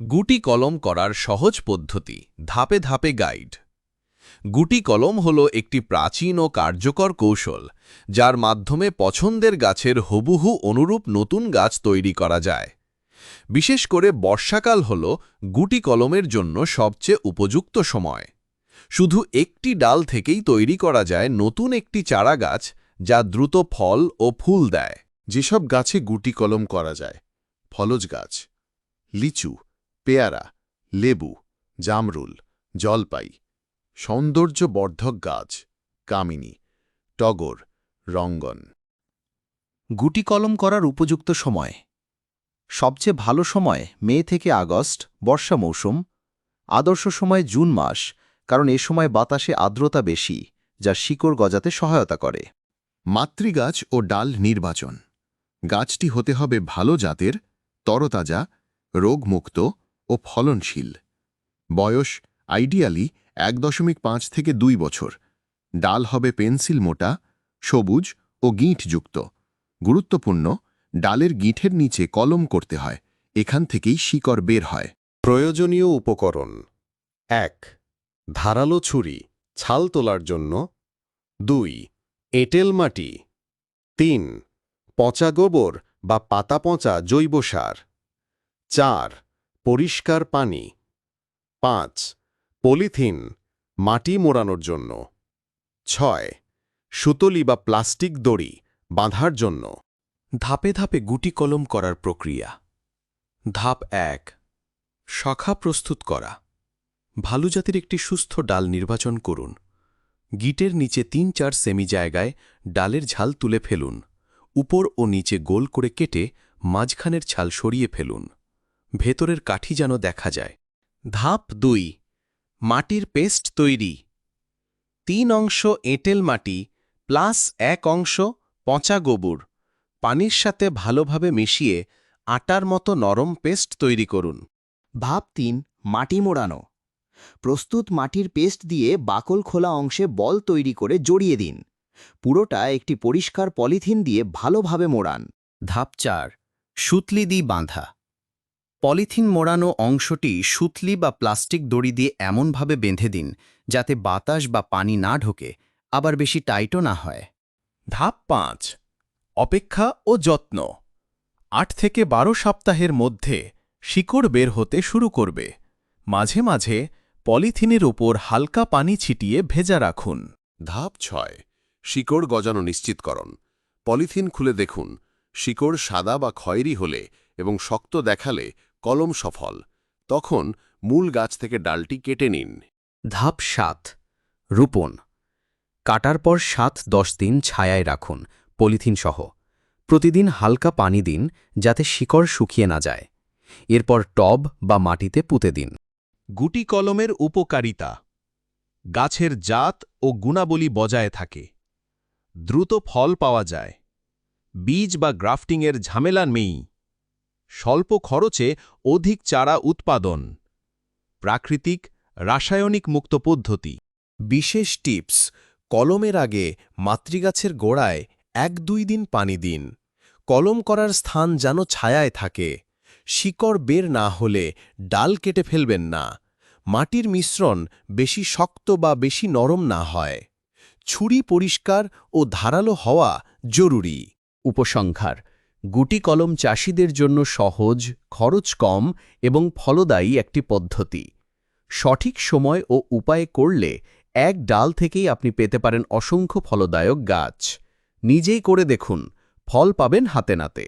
গুটি কলম করার সহজ পদ্ধতি, ধাপে ধাপে গাইড। গুটি কলম হল একটি প্রাচীন ও কার্যকর কৌশল, যার মাধ্যমে পছন্দের গাছের হবুহু অনুরূপ নতুন গাছ তৈরি করা যায়। বিশেষ করে বর্ষাকাল হল গুটি কলমের জন্য সবচেয়ে উপযুক্ত সময়। শুধু একটি ডাল থেকেই তৈরি করা যায় নতুন একটি চারা গাছ, যা দ্রুত ফল ও ফুল দেয়। যেসব গাছে গুটি কলম করা যায়, ফলজ গাছ, লিচু পেয়ারা, লেবু, জামরুল, জলপাই, সৌন্দর্যবর্ধক গাছ, কামিনী, টগর, রঙ্গন। গুটি কলম করার উপযুক্ত সময়। সবচেয়ে ভালো সময় মে থেকে আগস্ট, বর্ষা মৌসুম। আদর্শ সময় জুন মাস, কারণ এ সময় বাতাসে আর্দ্রতা বেশি, যা শিকড় গজাতে সহায়তা করে। মাতৃগাছ ও ডাল নির্বাচন। গাছটি হতে হবে ভালো জাতের, তরতাজা, রোগমুক্ত ও ফলনশীল। বয়স আইডিয়ালি এক দশমিক পাঁচ থেকে দুই বছর। ডাল হবে পেন্সিল মোটা, সবুজ ও গিঁটযুক্ত। গুরুত্বপূর্ণ, ডালের গিঁঠের নিচে কলম করতে হয়, এখান থেকেই শিকড় বের হয়। প্রয়োজনীয় উপকরণ এক, ধারালো ছুরি, ছাল তোলার জন্য। দুই, এঁটেল মাটি। তিন, পচা গোবর বা পাতা পচা জৈব সার। চার পরিষ্কার পানি। পাঁচ, পলিথিন, মাটি মোড়ানোর জন্য। ছয়, সুতলি বা প্লাস্টিক দড়ি বাঁধার জন্য। ধাপে ধাপে গুটি কলম করার প্রক্রিয়া। ধাপ এক, শাখা প্রস্তুত করা। ভালো জাতির একটি সুস্থ ডাল নির্বাচন করুন। গিটের নিচে তিন চার সেমি জায়গায় ডালের ঝাল তুলে ফেলুন। উপর ও নিচে গোল করে কেটে মাঝখানের ছাল সরিয়ে ফেলুন। ভেতরের কাঠি যেন দেখা যায়। ধাপ দুই, মাটির পেস্ট তৈরি। তিন অংশ এঁটেল মাটি, প্লাস এক অংশ পচা গোবর। পানির সাথে ভালোভাবে মিশিয়ে আটার মতো নরম পেস্ট তৈরি করুন। ভাব তিন, মাটি মোড়ানো। প্রস্তুত মাটির পেস্ট দিয়ে বাকল খোলা অংশে বল তৈরি করে জড়িয়ে দিন। পুরোটা একটি পরিষ্কার পলিথিন দিয়ে ভালোভাবে মোড়ান। ধাপ চার, সুতলি দি বাঁধা। পলিথিন মোড়ানো অংশটি সুতলি বা প্লাস্টিক দড়ি দিয়ে এমনভাবে বেঁধে দিন যাতে বাতাস বা পানি না ঢোকে আবার বেশি টাইটও না হয়। ধাপ পাঁচ অপেক্ষা ও যত্ন। আট থেকে বারো সপ্তাহের মধ্যে শিকড় বের হতে শুরু করবে। মাঝে মাঝে পলিথিনের ওপর হালকা পানি ছিটিয়ে ভেজা রাখুন। ধাপ ছয় শিকড় গজানো নিশ্চিতকরণ। পলিথিন খুলে দেখুন শিকড় সাদা বা খয়েরি হলে এবং শক্ত দেখালে কলম সফল। তখন মূল গাছ থেকে ডালটি কেটে নিন। ধাপ সাত রোপণ। কাটার পর সাত দশ দিন ছায়ায় রাখুন পলিথিন সহ। প্রতিদিন হালকা পানি দিন যাতে শিকড় শুকিয়ে না যায়। এরপর টব বা মাটিতে পুঁতে দিন। গুটি কলমের উপকারিতা। গাছের জাত ও গুণাবলী বজায় থাকে। দ্রুত ফল পাওয়া যায়। বীজ বা গ্রাফটিংয়ের ঝামেলা নেই। স্বল্প খরচে অধিক চারা উৎপাদন। প্রাকৃতিক, রাসায়নিক মুক্ত পদ্ধতি। বিশেষ টিপস, কলমের আগে মাতৃগাছের গোড়ায় এক দুই দিন পানি দিন। কলম করার স্থান যেন ছায়ায় থাকে। শিকড় বের না হলে ডাল কেটে ফেলবেন না। মাটির মিশ্রণ বেশি শক্ত বা বেশি নরম না হয়। ছুরি পরিষ্কার ও ধারালো হওয়া জরুরি। উপসংহার গুটি কলম চাষিদের জন্য সহজ, খরচ কম এবং ফলদায়ী একটি পদ্ধতি। সঠিক সময় ও উপায়ে করলে এক ডাল থেকেই আপনি পেতে পারেন অসংখ্য ফলদায়ক গাছ। নিজেই করে দেখুন, ফল পাবেন হাতে নাতে।